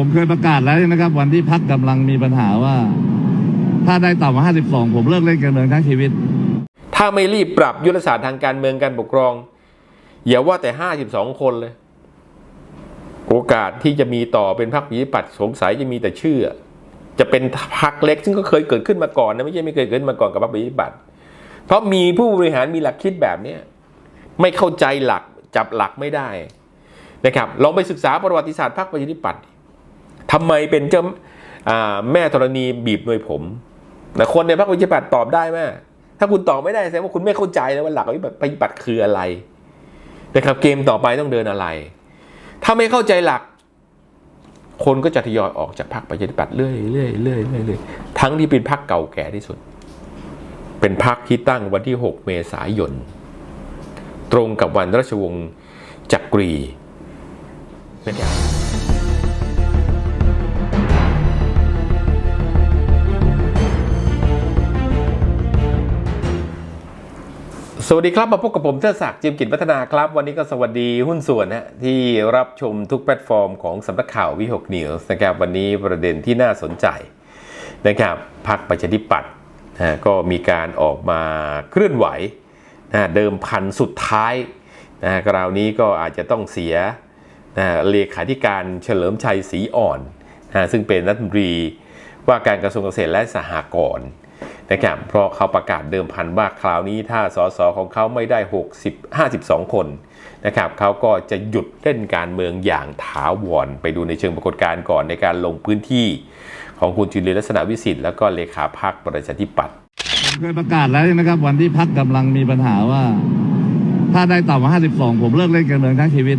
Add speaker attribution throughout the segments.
Speaker 1: ผมเคยประกาศแล้วนะครับ วันที่พักกำลังมีปัญหาว่า ถ้าได้ต่ำกว่า 52 ผมเลิกเล่นการเมืองทั้งชีวิต
Speaker 2: ถ้าไม่รีบปรับยุทธศาสตร์ทางการเมืองการปกครอง อย่าว่าแต่ 52 คนเลย โอกาสที่จะมีต่อเป็นพรรควิปัตสงสัยจะมีแต่ชื่อ จะเป็นพรรคเล็ก ซึ่งก็เคยเกิดขึ้นมาก่อนนะไม่ใช่ไม่เคยเกิดมาก่อนกับพรรควิปัตเพราะมีผู้บริหารมีหลักคิดแบบเนี้ไม่เข้าใจหลักจับหลักไม่ได้นะครับลองไปศึกษาประวัติศาสตร์พรรคประชาธิปัตย์ ทำไมเป็นเจ้าแม่ธรณีบีบหน่วยผมแต่คนในพรรคประชาธิปัตย์ตอบได้ไหมถ้าคุณตอบไม่ได้แสดงว่าคุณไม่เข้าใจแล้วว่าหลักปฏิบัติปฏิบัติคืออะไรนะครับเกมต่อไปต้องเดินอะไร ถ้าไม่เข้าใจหลัก คนก็จะทยอยออกจากพรรคประชาธิปัตย์เรื่อยๆเรื่อยเรื่อยเรื่อยเรื่อยทั้งที่เป็นพรรคเก่าแก่ที่สุด เป็นพรรคที่ตั้งวันที่ 6 เมษายน ตรงกับวันราชวงศ์จักรีเป็นะครับ สวัสดีครับ มาพบกับผมเทดศักดิ์จิมกิจวัฒนาครับ วันนี้ก็สวัสดีหุ้นส่วนนะที่รับชมทุกแพลตฟอร์มของสำนักข่าววิหกนิวส์นะครับวันนี้ประเด็นที่น่าสนใจนะครับพักประชาธิปัตย์นะก็มีการออกมาเคลื่อนไหวนะเดิมพันสุดท้ายนะคราวนี้ก็อาจจะต้องเสียนะเลขาธิการเฉลิมชัยศรีอ่อนนะซึ่งเป็นรัฐมนตรีว่าการกระทรวงเกษตรและสหกรณ์ นะครับเพราะเขาประกาศเดิมพันว่าคราวนี้ถ้าสสของเขาไม่ได้ 60 52 คนนะครับเขาก็จะหยุดเล่นการเมืองอย่างถาวรไปดูในเชิงปรากฏการณ์ก่อนในการลงพื้นที่ของคุณจุลินลักษณะวิสิทธิ์แล้วก็เลขาพักประชาธิปัตย์
Speaker 1: ผมเคยประกาศแล้วนะครับ วันที่พักกำลังมีปัญหาว่า ถ้าได้ต่ำกว่า 52 ผมเลิกเล่นการเมืองทั้งชีวิต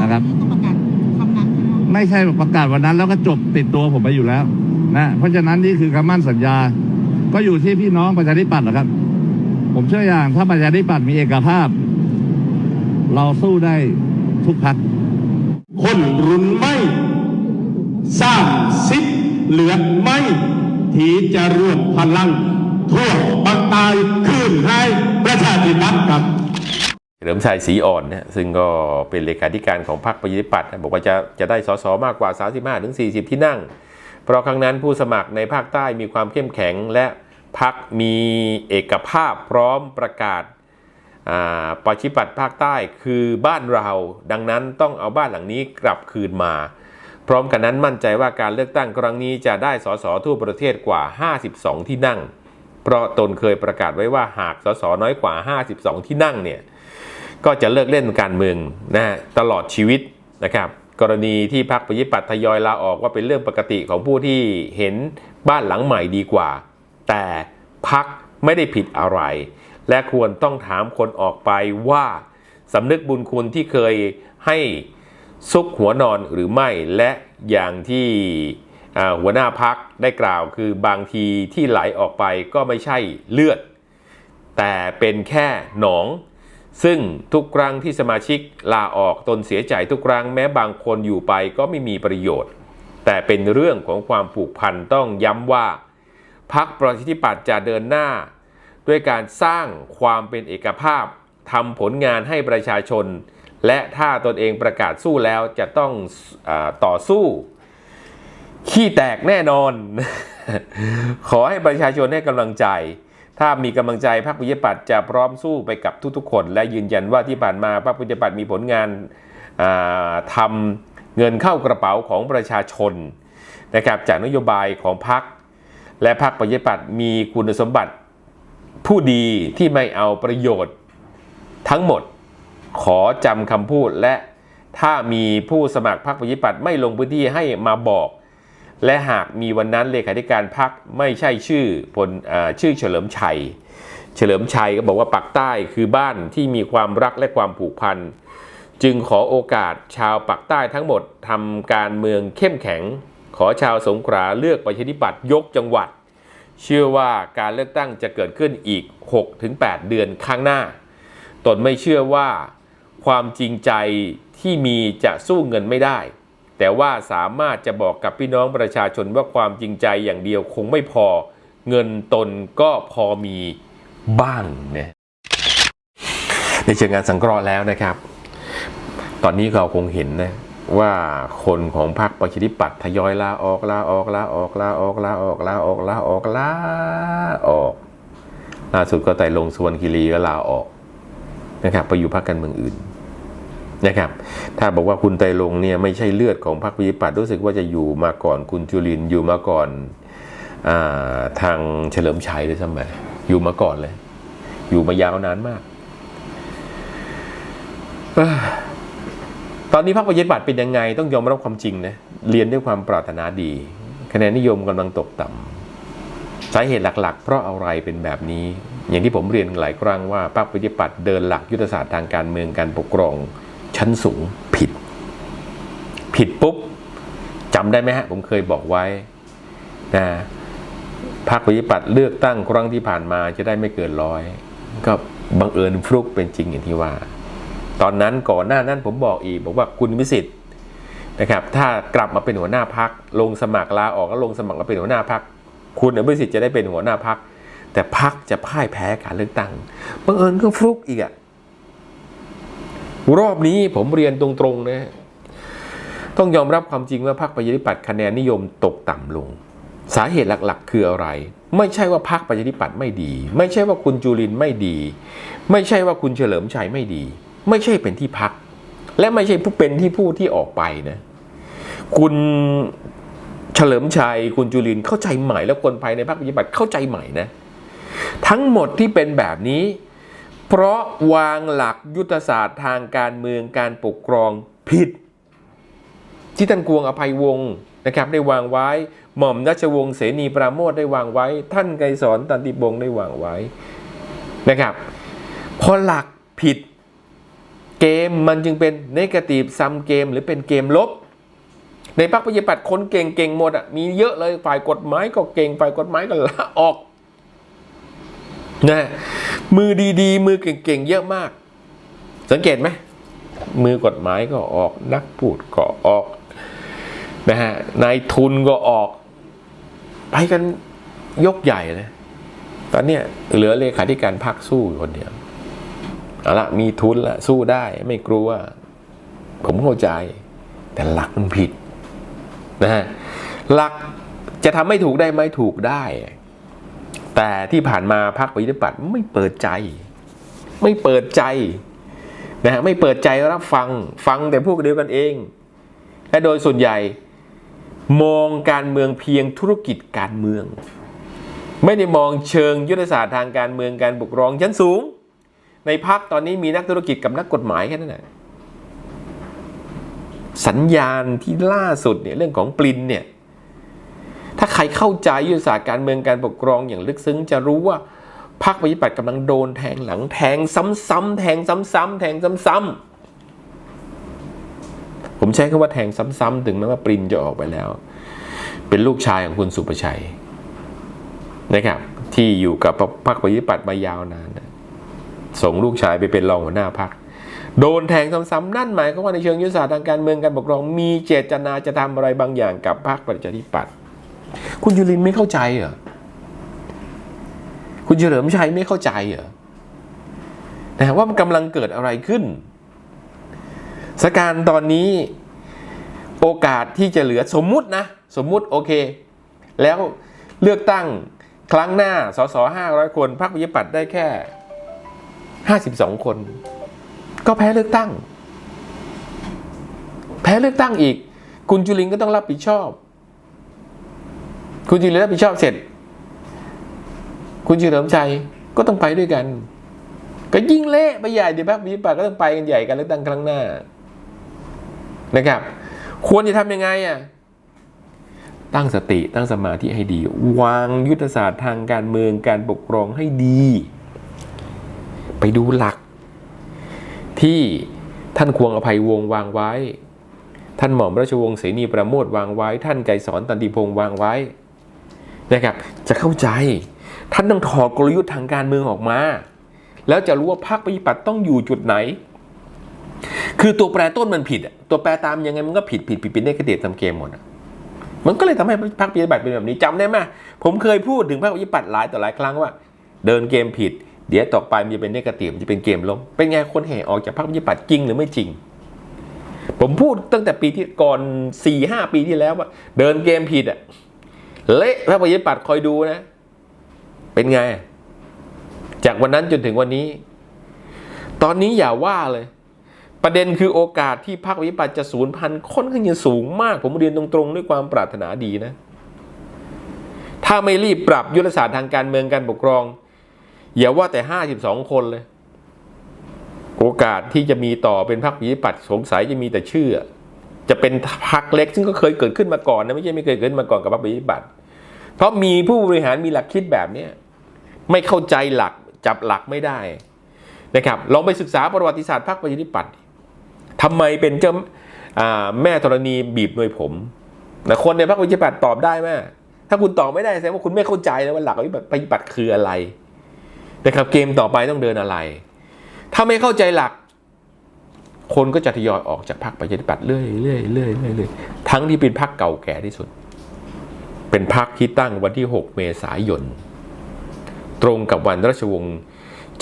Speaker 1: นะครับ
Speaker 3: ก็ประกาศคำนั้นใช่ไหม
Speaker 1: ไม่ใช่ประกาศวันนั้นแล้วก็จบติดตัวผมไปอยู่แล้วนะเพราะฉะนั้นนี่คือคำมั่นสัญญา ก็อยู่ที่พี่น้องประชาธิปัตย์แหละครับ ผมเชื่ออย่างถ้าประชาธิปัตย์มีเอกภาพ เราสู้ได้ทุกพัก
Speaker 4: คนรุ่นไม่สร้างสิทธิ์เหลือไม่ที่จะรวมพลัง ทั่วบางตายคืนให้ประชาธิปัตย์ครับ
Speaker 2: เฉลิมชัยศรีอ่อนเนี่ยซึ่งก็เป็นเลขาธิการของพรรคประชาธิปัตย์นะบอกว่าจะจะได้สสมากกว่า 35ถึง40 ที่นั่ง เพราะครั้งนั้นผู้สมัครในภาคใต้มีความเข้มแข็งและ พักมีเอกภาพพร้อมประกาศาประชิปัตย์ภาคใต้คือบ้านเรา ดังนั้นต้องเอาบ้านหลังนี้กลับคืนมา พร้อมกันนั้นมั่นใจว่าการเลือกตั้งครั้งนี้จะได้สสทั่วประเทศกว่า 52 ที่นั่ง เพราะตนเคยประกาศไว้ว่าหากสสน้อยกว่า 52 ที่นั่งเนี่ยก็จะเลิกเล่นการเมืองนะฮะตลอดชีวิตนะครับกรณีที่พรรคประยิปัตย์ทยอยลาออกว่าเป็นเรื่องปกติของผู้ที่เห็นบ้านหลังใหม่ดีกว่า แต่พักไม่ได้ผิดอะไร และควรต้องถามคนออกไปว่าสำนึกบุญคุณที่เคยให้ซุกหัวนอนหรือไม่และอย่างที่หัวหน้าพักได้กล่าวคือบางทีที่ไหลออกไปก็ไม่ใช่เลือด แต่เป็นแค่หนอง ซึ่งทุกครั้งที่สมาชิกลาออกตนเสียใจทุกครั้งแม้บางคนอยู่ไปก็ไม่มีประโยชน์ แต่เป็นเรื่องของความผูกพันต้องย้ำว่า พักประชาธิปัตย์จะเดินหน้า ด้วยการสร้างความเป็นเอกภาพทำผลงานให้ประชาชน และถ้าตนเองประกาศสู้แล้วจะต้องอต่อสู้ ขี้แตกแน่นอน ขอให้ประชาชนให้กำลังใจ ถ้ามีกำลังใจพรรคประชาธิปัตย์จะพร้อมสู้ไปกับทุกๆ คน และยืนยันว่าที่ผ่านมาพรรคประชาธิปัตย์มีผลงานาทำเงินเข้ากระเป๋าของประชาชนนะครับจากนโยบายของพรรค และพรรคประชาธิปัตย์มีคุณสมบัติผู้ดีที่ไม่เอาประโยชน์ ทั้งหมดขอจำคำพูดและถ้ามีผู้สมัครพรรคประชาธิปัตย์ไม่ลงพื้นที่ให้มาบอก และหากมีวันนั้นเลขาธิการพักไม่ใช่ชื่อพลชื่อเฉลิมชัย เฉลิมชัยก็บอกว่าปักใต้คือบ้านที่มีความรักและความผูกพัน จึงขอโอกาสชาวปักใต้ทั้งหมดทำการเมืองเข้มแข็ง ขอชาวสงขลาเลือกประชาธิปัตย์ยกจังหวัด เชื่อว่าการเลือกตั้งจะเกิดขึ้นอีก 6-8 เดือนข้างหน้า ตนไม่เชื่อว่า ความจริงใจที่มีจะสู้เงินไม่ได้ แต่ว่าสามารถจะบอกกับพี่น้องประชาชนว่าความจริงใจอย่างเดียวคงไม่พอ เงินตนก็พอมีบ้างนะในเชิงงานสังเคราะห์แล้วนะครับ ตอนนี้เราคงเห็นนะ ว่าคนของพรรคประชาธิปัตย์ทยอยลาออกลาออกลาออกลาออกลาออกลาออกลาออกลาออกล่าสุดก็ไต่ลงสวนคีรีก็ลาออกนะครับไปอยู่พรรคการเมืองอื่นนะครับ ถ้าบอกว่าคุณไตรลงเนี่ยไม่ใช่เลือดของพรรคประชาธิปัตย์รู้สึกว่าจะอยู่มาก่อนคุณจุลินอยู่มาก่อนอาทางเฉลิมชัยด้วยซ้ำไปอยู่มาก่อนเลย อยู่มายาวนานมากอ ตอนนี้พรรคประชาธิปัตย์เป็นยังไงต้องยอมรับความจริงนะเรียนด้วยความปรารถนาดี คะแนนนิยมกำลังตกต่ำสาเหตุหลักๆ เพราะอะไรเป็นแบบนี้ อย่างที่ผมเรียนหลายครั้งว่าพรรคประชาธิปัตย์เดินหลักยุทธศาสตร์ทางการเมืองการปกครอง ชั้นสูงผิด ผิดปุ๊บจำได้ไหมฮะผมเคยบอกไว้นะพรรคประชาธิปัตย์เลือกตั้งครั้งที่ผ่านมาจะได้ไม่เกินร้อยก็บังเอิญฟลุกเป็นจริงอย่างที่ว่า ตอนนั้นก่อนหน้านั้นผมบอกอีกบอกว่าคุณวิสิทธิ์นะครับ ถ้ากลับมาเป็นหัวหน้าพักลงสมัครลาออกแล้วลงสมัครมาเป็นหัวหน้าพักคุณอภิสิทธิ์จะได้เป็นหัวหน้าพักแต่พักจะพ่ายแพ้การเลือกตั้งบังเอิญก็ฟลุกอีกอะรอบนี้ผมเรียนตรงๆนะต้องยอมรับความจริงว่าพรรคประชาธิปัตย์คะแนนนิยมตกต่ำลง สาเหตุหลักๆ คืออะไร ไม่ใช่ว่าพรรคประชาธิปัตย์ไม่ดี ไม่ใช่ว่าคุณจุลินไม่ดี ไม่ใช่ว่าคุณเฉลิมชัยไม่ดี ไม่ใช่เป็นที่พัก และไม่ใช่ผู้เป็นที่ผู้ที่ออกไปนะ คุณเฉลิมชัยคุณจุลินเข้าใจใหม่แล้วคนภายในพรรคประชาธิปัตย์เข้าใจใหม่นะ ทั้งหมดที่เป็นแบบนี้ เพราะวางหลักยุทธศาสตร์ทางการเมืองการปกครองผิด ที่ท่านกวงอภัยวงศ์นะครับได้วางไว้ หม่อมราชวงศ์เสนีปราโมทได้วางไว้ ท่านไกรสอนตันติบงได้วางไว้นะครับพอหลักผิด เกมมันจึงเป็นเนกาทีฟซัมเกมหรือเป็นเกมลบ ในพรรคประชาธิปัตย์คนเก่งๆหมดอะมีเยอะเลยฝ่ายกฎหมายก็เก่งฝ่ายกฎหมายก็ลาออกนะมือดีๆ มือเก่งๆเยอะมาก สังเกตไหมมือกฎหมายก็ออก นักพูดก็ออกนะฮะนายทุนก็ออก ไปกันยกใหญ่เลย ตอนเนี้ยเหลือเลขาธิการพักสู้อยู่คนเดียว เอาละมีทุนละสู้ได้ไม่กลัว ผมเข้าใจ แต่หลักมันผิดนะฮะหลักจะทำให้ถูกได้ไหมถูกได้ แต่ที่ผ่านมาพรรคประชาธิปัตย์ไม่เปิดใจ ไม่เปิดใจนะฮะไม่เปิดใจรับฟังฟังแต่พวกเดียวกันเอง และโดยส่วนใหญ่มองการเมืองเพียงธุรกิจการเมือง ไม่ได้มองเชิงยุทธศาสตร์ทางการเมืองการปกครองชั้นสูง ในพักตอนนี้มีนักธุรกิจกับนักกฎหมายแค่นั้นแหละสัญญาณที่ล่าสุดเนี่ยเรื่องของปลินเนี่ยถ้าใครเข้าใจยุทธศาสตร์การเมืองการปกครองอย่างลึกซึ้งจะรู้ว่าพรรคประชาธิปัตย์กำลังโดนแทงหลังแทงซ้ำๆแทงซ้ำๆแทงซ้ำๆผมใช้คำว่าแทงซ้ำๆถึงแม้ว่าปรินจะออกไปแล้ว เป็นลูกชายของคุณสุประชัยนะครับที่อยู่กับพรรคประชาธิปัตย์มายาวนานนะ ส่งลูกชายไปเป็นรองหัวหน้าพรรคโดนแทงซ้ำๆนั่นหมายความว่าในเชิงยุทธศาสตร์ทางการเมืองการปกครองมีเจตนาจะทำอะไรบางอย่างกับพรรคประชาธิปัตย์คุณจุลินไม่เข้าใจเหรอคุณเฉลิมชัยไม่เข้าใจเหรอนะว่ามันกำลังเกิดอะไรขึ้นสถานการ์ตอนนี้โอกาสที่จะเหลือสมมุตินะ สมมุติโอเค แล้วเลือกตั้งครั้งหน้าสสห้าร้อยคนพรรคประชาธิปัตย์ได้แค่ ห้าสิบสองคน ก็แพ้เลือกตั้ง แพ้เลือกตั้งอีก คุณจุลินก็ต้องรับผิดชอบ คุณจุลินรับผิดชอบเสร็จ คุณเฉลิมชัยก็ต้องไปด้วยกัน ก็ยิ่งเละไปใหญ่เดี๋ยวพรรคประชาธิปัตย์ก็ต้องไปกันใหญ่กันเลือกตั้งครั้งหน้านะครับ ควรจะทำยังไงอะตั้งสติตั้งสมาธิให้ดี วางยุทธศาสตร์ทางการเมืองการปกครองให้ดี ไปดูหลัก ที่ท่านควงอภัยวงศ์วางไว้ ท่านหม่อมราชวงศ์เสนีประโมทวางไว้ ท่านไกรสอนตันติพงศ์วางไว้นะครับจะเข้าใจท่านต้องถอดกลยุทธ์ทางการเมืองออกมา แล้วจะรู้ว่าพรรคประชาธิปัตย์ต้องอยู่จุดไหน คือตัวแปรต้นมันผิดตัวแปรตามยังไงมันก็ผิดผิดผิดผิดในกระเดียดทำเกมหมดมันก็เลยทำให้พรรคประชาธิปัตย์เป็นแบบนี้จำได้ไหมผมเคยพูดถึงพรรคประชาธิปัตย์หลายต่อหลายครั้งว่า เดินเกมผิด เดี๋ยวต่อไปมันจะเป็นเนกาทีฟมันจะเป็นเกมล้มเป็นไงคนแห่ออกจากพรรคประชาธิปัตย์จริงหรือไม่จริง ผมพูดตั้งแต่ปีที่ก่อนสี่ห้าปีที่แล้วว่า เดินเกมผิดอะเละพรรคประชาธิปัตย์คอยดูนะ เป็นไง จากวันนั้นจนถึงวันนี้ ตอนนี้อย่าว่าเลย ประเด็นคือโอกาสที่พรรคประชาธิปัตย์จะสูญพันธุ์ค่อนข้างจะสูงมาก ผมเรียนตรงๆ ด้วยความปรารถนาดีนะ ถ้าไม่รีบปรับยุทธศาสตร์ทางการเมืองการปกครอง อย่าว่าแต่52คนเลย โอกาสที่จะมีต่อเป็นพรรคประชาธิปัตย์สงสัยจะมีแต่ชื่อ จะเป็นพรรคเล็กซึ่งก็เคยเกิดขึ้นมาก่อนนะไม่ใช่ไม่เคยเกิดขึ้นมาก่อนกับพรรคประชาธิปัตย์เพราะมีผู้บริหารมีหลักคิดแบบเนี้ยไม่เข้าใจหลักจับหลักไม่ได้นะครับลองไปศึกษาประวัติศาสตร์พรรคประชาธิปัตย์ทำไมเป็นเจ้าอ่าแม่ธรณีบีบหน่วยผมนะคนในพรรคประชาธิปัตย์ตอบได้ไหมถ้าคุณตอบไม่ได้แสดงว่าคุณไม่เข้าใจนะว่าหลักประชาธิปัตย์คืออะไร นะครับเกมต่อไปต้องเดินอะไร ถ้าไม่เข้าใจหลัก คนก็จะทยอยออกจากพรรคประชาธิปัตย์เรื่อยๆเรื่อยๆเรื่อยๆเรื่อยทั้งที่เป็นพรรคเก่าแก่ที่สุด เป็นพรรคที่ตั้งวันที่ 6 เมษายน ตรงกับวันราชวงศ์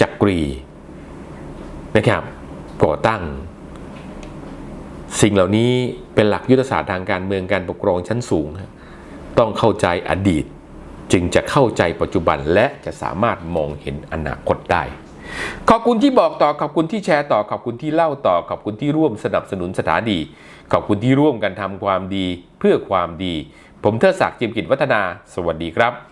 Speaker 2: จักรีนะครับก่อตั้ง สิ่งเหล่านี้เป็นหลักยุทธศาสตร์ทางการเมืองการปกครองชั้นสูง ต้องเข้าใจอดีต จึงจะเข้าใจปัจจุบันและจะสามารถมองเห็นอนาคตได้ ขอบคุณที่บอกต่อขอบคุณที่แชร์ต่อขอบคุณที่เล่าต่อขอบคุณที่ร่วมสนับสนุนสถานีขอบคุณที่ร่วมกันทำความดีเพื่อความดี ผมเทิดศักดิ์จิมกิจวัฒนา สวัสดีครับ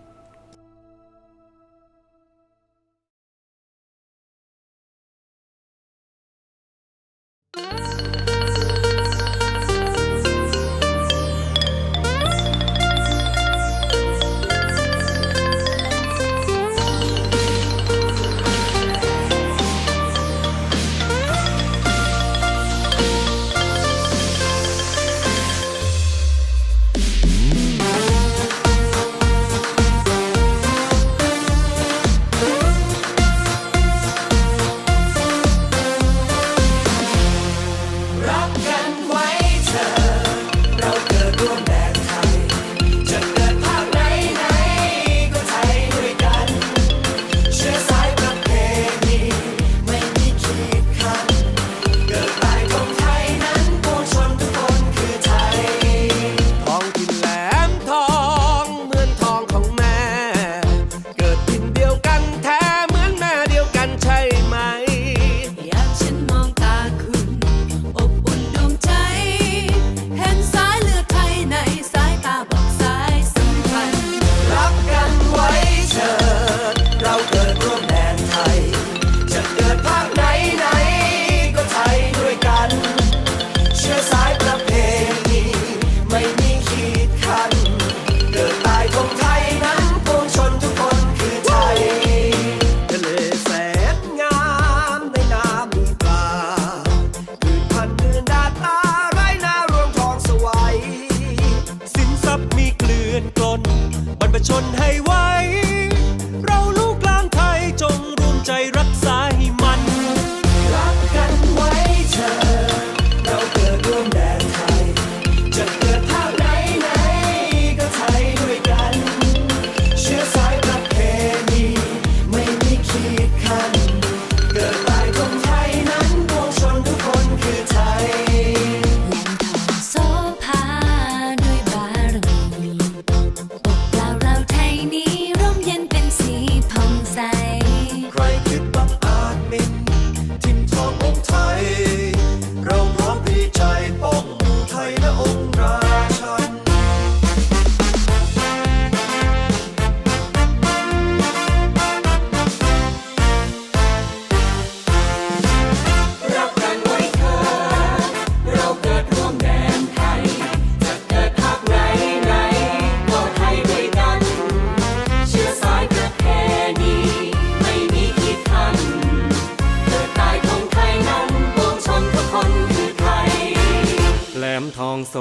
Speaker 5: แหลม
Speaker 6: ทอง
Speaker 5: โส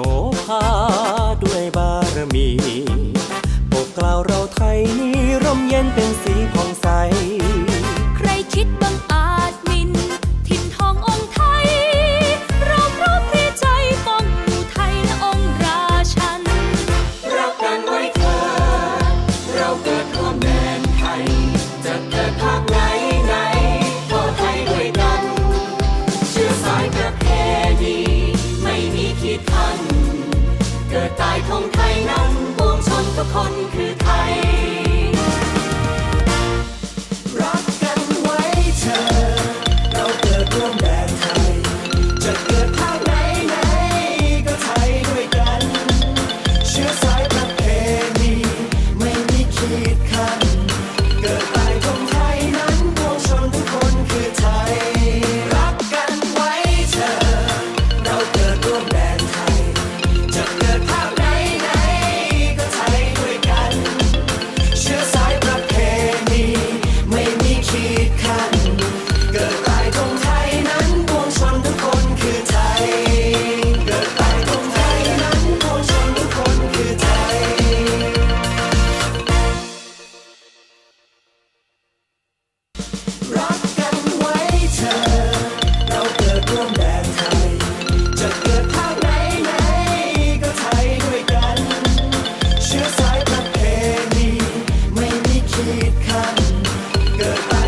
Speaker 5: ภาด้วยบารมีปกกล่าวเราไทยนี้ร่มเย็นเป็นสีผ่องใส Goodbye.